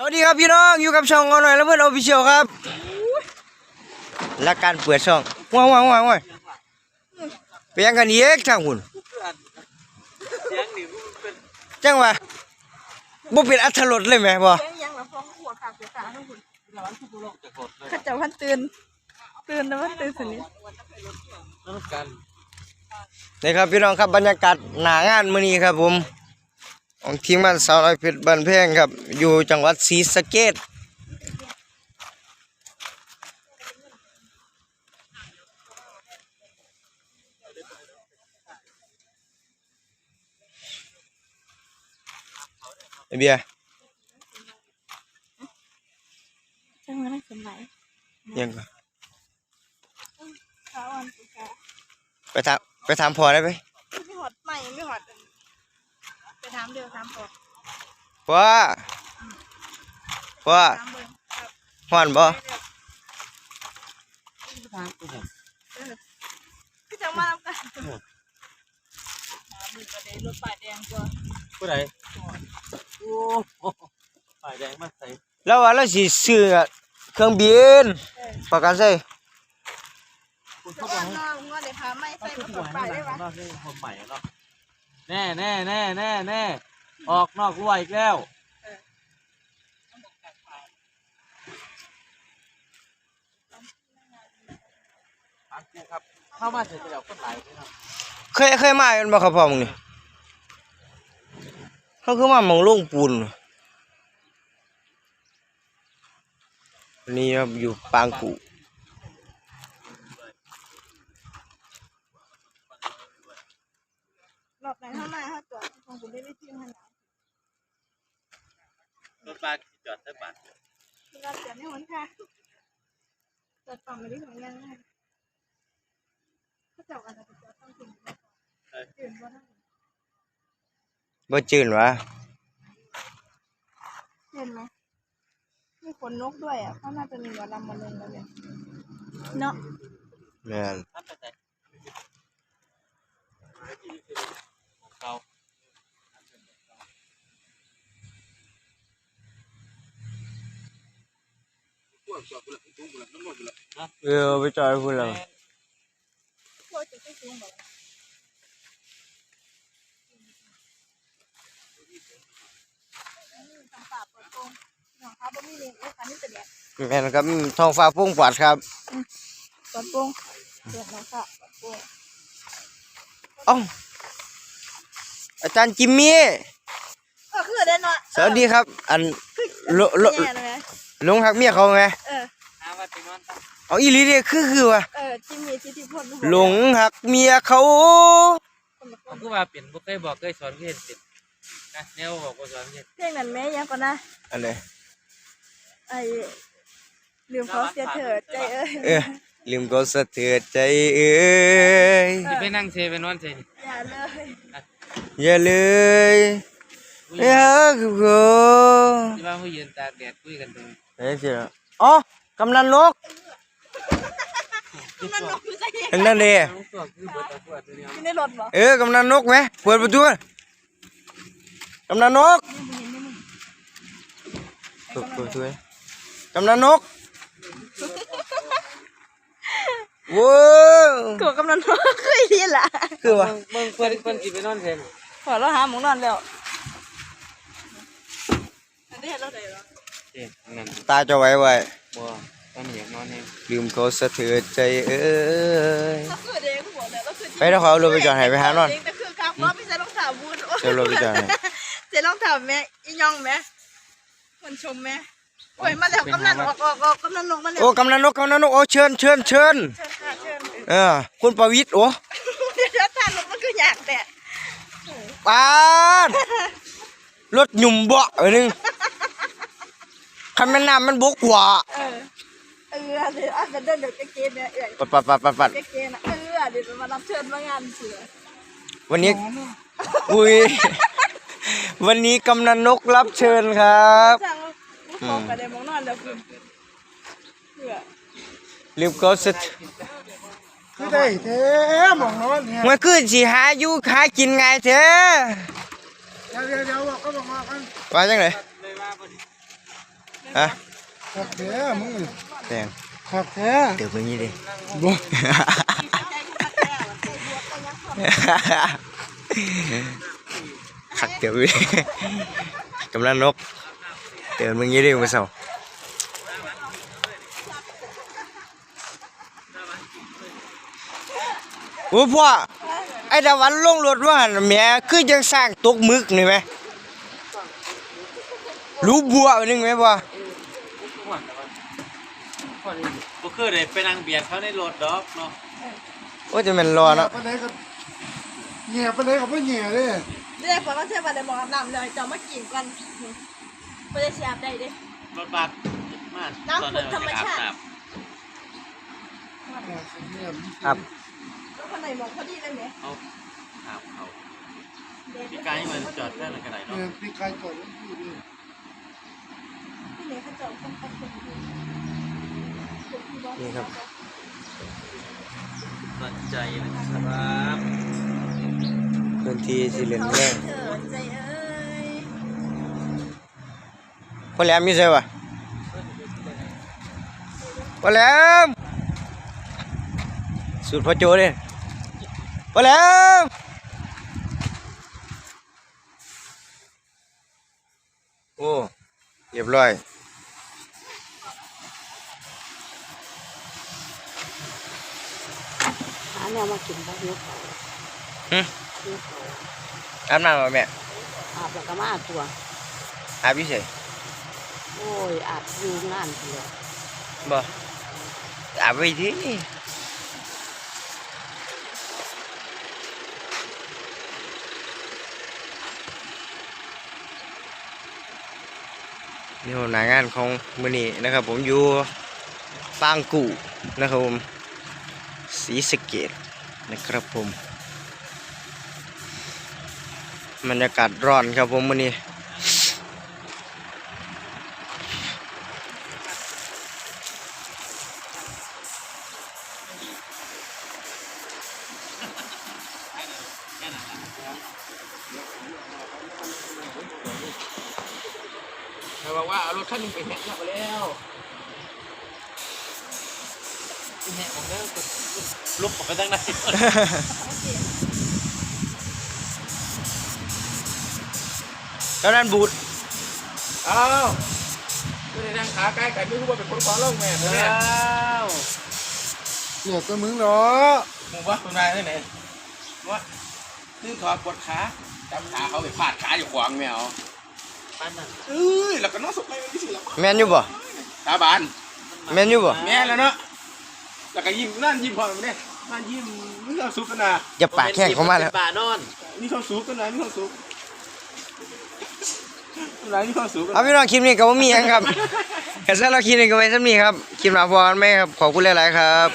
สวัสดีครับพี่น้องอยู่กับช่องอหน่อยแล้วเพื่อนออฟฟิเชียลครับ และการเปิดช่องว้าวว้าวว้าวว้าวไปยังกันเยกทางหุ่นจังหวะบ่เป็นอัธรสเลยไหมบ่เลี้ยงยังละฟ้องหัวขาดเสียขาทั้งคุณข้าเจ้าพันตื่นตื่นนะมันตื่นสนิทนี่ครับพี่น้องครับบรรยากาศหน้างานมื้อนี้ครับผม ของทีมงานสาวน้อยเพชรบ้านแพงครับ อยู่จังหวัดศรีสะเกษไอเบียร์จังมันน่าสนใจยังก่อนเช้าวันสุดท้ายไปถามไปถามพอได้ไหม ไม่หอดใหม่ไม่หอดไปถามเดียวถามพอว่าว่าถามเบิ้งครับฮ้อนบ่พี่จังมาทำกันหามือประเดี๋ยวรถป้ายแดงก็ผู้ใดโอ้โหฝ่ายแดงมาใส่แล้วว่าเราสิซื้อเครื่องบินประกันใส่คุณจะเข้าไปว่าให้น้องว่าเดี๋ยวพาไม่ใส่เขากระคือเป๋าผู้ไปให้ได้มาปะเนาะนี่คนใหม่เนาะ แน่แน่แน่แน่แน่ออกนอกรั้วอีกแล้วอันนี้ครับ เข้ามาเสร็จแล้วคนหลายเลยเนาะเคยเคยมาเป็นบ่ครับพ่อมึงนี่เขาคือมาหมองโล่งปูนวันนี้ครับอยู่ปางกู รอบไหนเท่าไหร่ถ้าจอดคงคุณ ได้ไม่ทิ้งขนาดรถบัสจอดได้บัสที่เราจอดในหนทางจอดฝั่งไม่ได้ของยังไงเขาเจ้าอาจจะจอดต้องถึงตื่นว่าบ่จืนวะเห็นไหมมีขนนกด้วยอะเขาน่าจะมีหมอลำมาลงแล้วเนี่ยเนาะแม่นท่านไปไหนเก่า เออไปจอยพุ่นแล้วพวกจะไม่สูงหรอกทางป่าเปิดโปงหนองคาบ่มีเลยแล้วคันนี้จะแดดแม่นครับท้องฟ้าโปร่งปลอดครับเปิดโปงเปิดแล้วค่ะเปิดโปงเอ้าอาจารย์จิมมี่ก็คือได้เนาะสวัสดีครับ อันลลแย่เลยไหมลงหักเมียเขาไง เอาอีหลีเด้คือคือว่ะเออจิมมี่ทิติพลหลงหักเมียเขาคนละคผมนก็ว่าเปลี่ยนบ่เคยบอกเคยสอนเคยเห็นติดนะแนวบอกว่าสอนเคยเพลงนั้นแม่ยังก่อนนะอันไหนไอ้ลืมเขาเสียเถิดใจเอ้ยเออลืมก็สะเทือนใจเอ้ยสิไปนั่งเซไปนอนเซนี่อย่าเลยอย่าเลยอย่าคือกูที่ว่าผู้ยืนตากแดดคุยกันตรงนี้เฮ้ยเจ้าอ๋อกำนันนกนั่นน กอยู่ใจเย็นทางนั้นเด้น้องตัวคือเบิดตะกวดตัวเนี้ยอยู่ในรถบ่เออกำนันนกไหมเปิดประตูกำนันนกเปิดประตูกำนันนกว้าวกูกำลังนอนเคยดีล่ะคือว่าเบิ่งเพิ่นเพิ่นสิไปนอนเซนขอเราหาหมองนอนแล้วอันนี้เห็นเราได้เหรอเจ็นั่นตาจะไว้ไว้บ่ต อนนี้อยากนอนเองลืมเขาสะเทือนใจเอ้ยก็คือเด็กหัวแล้วก็คือไปเดี๋ยวเขาเอารถไปจอดให้ไปหานอนแต่คือครับว่าไม่ใช่รองเท้าบูทเดี๋ยวรถไปจอดให้ใส่รองเท้าแม่อียองแม่คนชมแม่โอ้ยมาแล้วกำนันออกออกออกกำนันลงมาแล้วโอ้กำนันนกกำนันนกโอ้เชิญเชิญเชิญเชิญค่ะเชิญเออคุณประวิตรโอ้เดี๋ยวท่านลงมันคืออยากแต่ปานรถหยุ่มเบาะเออนึงคันแม่น้ำมันบกกว่า เออเออเดี๋ยวอาจจะเดินเดี๋ยวเก๋ๆเนี่ยเอ้ยปัดปัดปัดปัดปัดเก๋ๆนะเออเดี๋ยวมารับเชิญมางานเสือวันนี้อุ้ยวันนี้กำนันนกรับเชิญครับสั่งมองไปได้มองนอนแล้วคือเพื่อลืมเขาสะคือได้แท้หมองนอนเนี่ยมันคือสิหาอยู่หากินไงเถอะเดี๋ยวเดี๋ยวเดี๋ยวบอกก็บอกมากันว่าจังไดเลยว่าบ่ดิฮะขักแท้มึง แดงขักแท้เดี๋ยวมึงนี่ดิบ่ขัดเดี๋ยวดิกำลังนกเตือนมึงยี่ดิมาเสาโอ้พ่อไอ้ดาวันลงรถว่าหั่นแหม่คือยังสร้างตกมึกนี่ไหมรู้บัวนึงไหมพ่อ ก็คือได้ไปนั่งเบียดเขาในรถดอกเนาะโอ้จะเป็นรอเนาะปานใดก็แง่ปานใดก็บ่แง่เด้เรียกว่าเชื่อว่าได้หมออาบน้ำเลยจะมากินกันเพื่อจะเสียบได้เด้รถบัสมาน้ำฝนธรรมชาติครับแล้วคนไหนหมองพอดีเลยไหมเอาอาบเขาพี่กายมันจอดแค่ไหนกันไหนเนาะเนี่ยปีกายก่อนอยู่ดิที่ไหนเขาจะต้องไปคนดี นี่ครับมั่นใจนะครับพื้นที่สีเหลืองแดงเถิดใจเอ้ยพ่อแหลมมีใช่ปะพ่อแหลมสูตรพ่อโจเด้พ่อแหลมโอ้เรียบร้อย แนวมากินบ่หิวเขาหึหิวเขาอาบน้ำมาแม่อาบแล้วก็มาอาบตัว อาบพี่เฉยโอ้ยอาบอยู่งานพุ่นแหล้วบ่อาบไปที่นี่ผมหนางานของมือนี้นะครับ ผมอยู่ปางกู่นะครับผม สีสเกตนะครับผมบรรยากาศร้อนครับผมมือนี้เขาบอกว่าเอารถคันนึงไปแหกแล้ว แล้วแหกผมแล้วลุกออกไปตั้งไหนตอนนั้นบูดอ้าวไม่ได้นั่งขาใกล้กันไม่รู้ว่าเป็นคนขอร้องแม่เนี่ยเนี่ยตัวมึงเนาะมึงว่าคุณนายที่ไหนว่าตื้อถอดปวดขาจับขาเขาไปพาดขาอยู่ขวางแมวเอ้ยแล้วก็น้องสุกไปไม่ได้สิแล้วแมนอยู่บ่ตาบานแมนอยู่บ่แม่แล้วเนาะ แล้วก็ยิ้มนั่นยิ้มพอมันเนี่ยนั่นยิ้มนี่เขาสุกกันนะอย่าปากแข้งเข้ามาแล้วป่านอนนี่เขาสุกกันนะนี่เขาสุกอะไรนี่เขาสุกกันเอาพี่น้องคลิปนี้ก็บ่มีหยังครับแค่สำหรับคลิปนี้ก็ไว้สำนี้ครับคลิปหน้าพอกันไหมครับขอบคุณหลายๆครับ